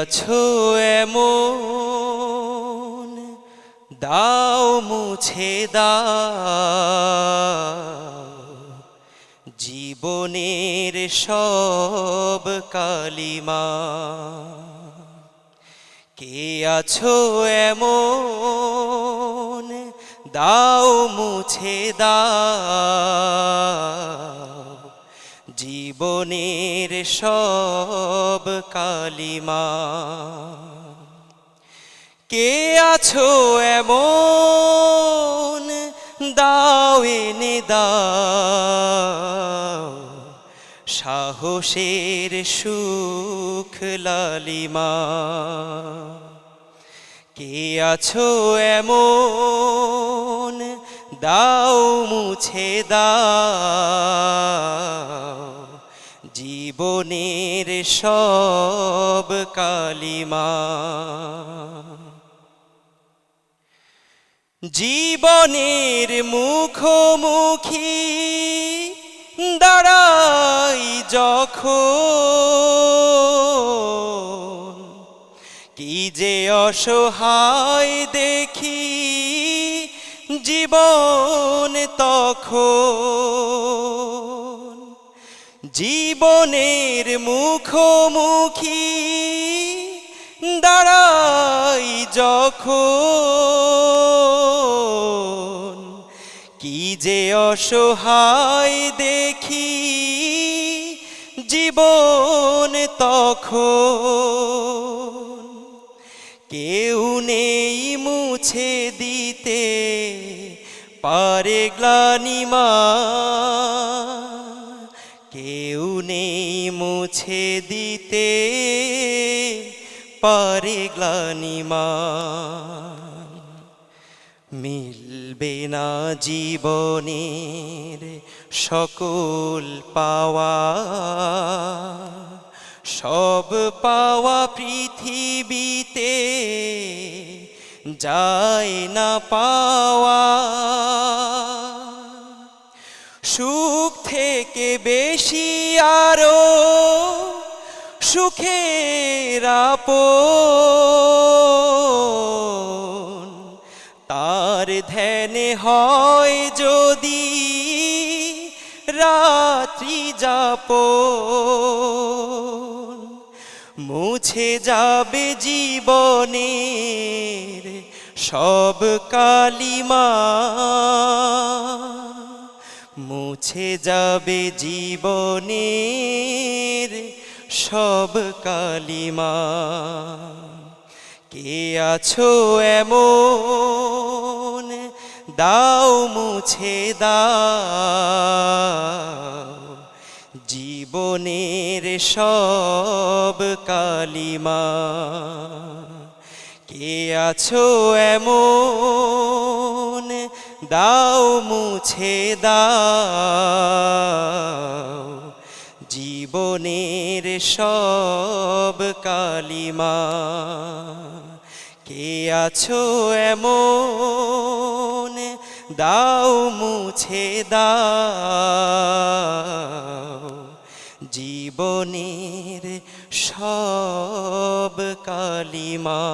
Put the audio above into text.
আছো এমন? দাও মুছে দাও। জীবনের সব কালিমা। কে আছো এমন? দাও মুছে দাও। জীবনের সব কালিমা। কে আছো এমন? দাও, এনে দাও। সাহসের সুখ লালিমা। কে আছো এমন? দাও, মুছে দাও। জীবনের সব কালিমা। জীবনের মুখোমুখি দাঁড়াই যখন কি যে অসহায় দেখি জীবন তখন জীবনের মুখোমুখি দাঁড়াই যখন কি যে অসহায় দেখি জীবন তখন। কেউ নেই মুছে দিতে পারে গ্লানিমা কেউ নেই মুছে দিতে, পারে মিলবে না জীবনের সকল পাওয়া। সব পাওয়া পৃথিবীতে যায় না পাওয়া। বেশি আরও সুখের আপন। তার ধ্যানে হয় যদি রাত্রি যাপন। মুছে যাবে জীবনের সব কালিমা। মুছে যাবে জীবনের সব কালিমা। কে আছো এমন? দাও মুছে দাও। জীবনের সব কালিমা। কে আছো এমন? দাও, মুছে দাও। জীবনের সব কালিমা। কে আছো এমন? দাও, মুছে দাও। জীবনের সব কালিমা।